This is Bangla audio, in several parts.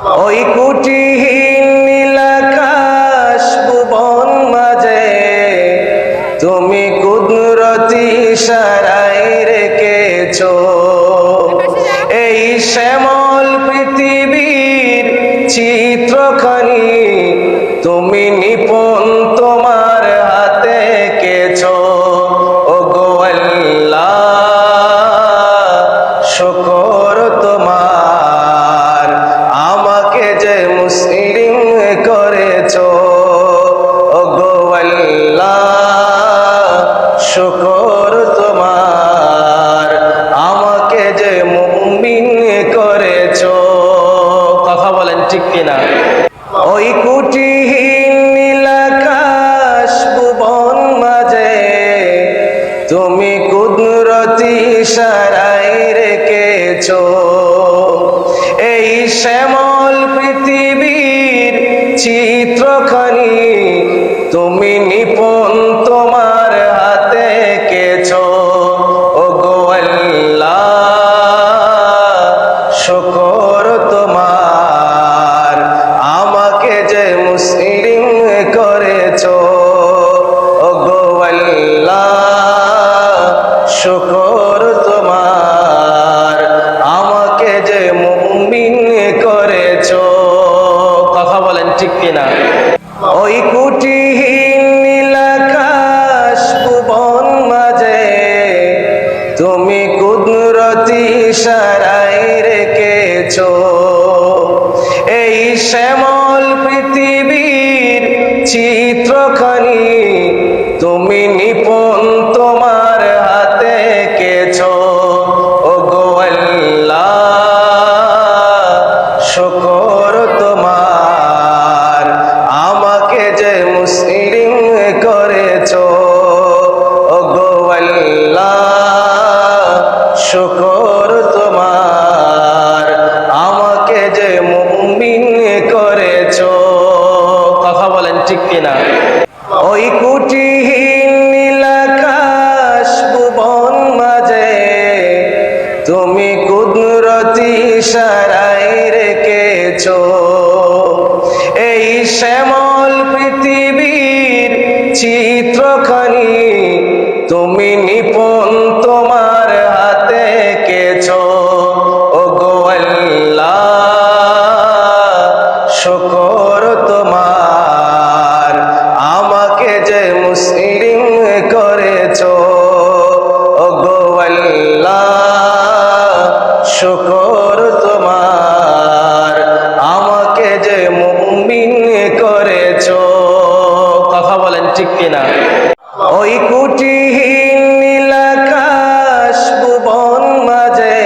ওই কুটিহীন নীলাকাশ ভুবন তুমি সারাই রেখেছ। এই শ্যামল পৃথিবীর চিত্রখানি তুমি নিপুণ ঠিক কিনা? ওই কুটিহীন নীলাকাশ তুমি সারাই এই শ্যামল পৃথিবীর তুমি তোমার হাতে কিনা ওই কুটিহীন নীলাকাশ ভুবন তুমি কুদরতি সারাই রেখেছ। এই শ্যামল পৃথিবীর চিত্রখানি তুমি নিপুণ ঠিক কিনা ওই কুটিহীন ভুবন তুমি সারাই রেখেছ। এই শ্যামল পৃথিবীর চিত্রখানি তুমি নিপুণ করেছ? কথা বলেন ঠিক কিনা? ওই কুটিহীন নীলাকাশ ভুবন মাঝে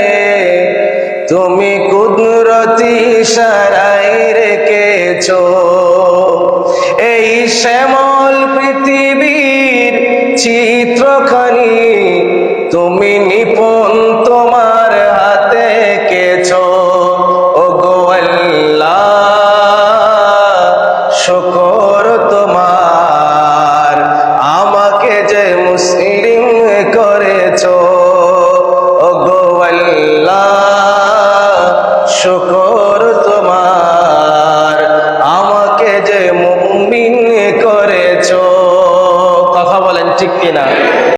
তুমি কুদরতি সারাই রেখেছ। এই শ্যামল পৃথিবীর চিত্রখানি তুমি নিপুণ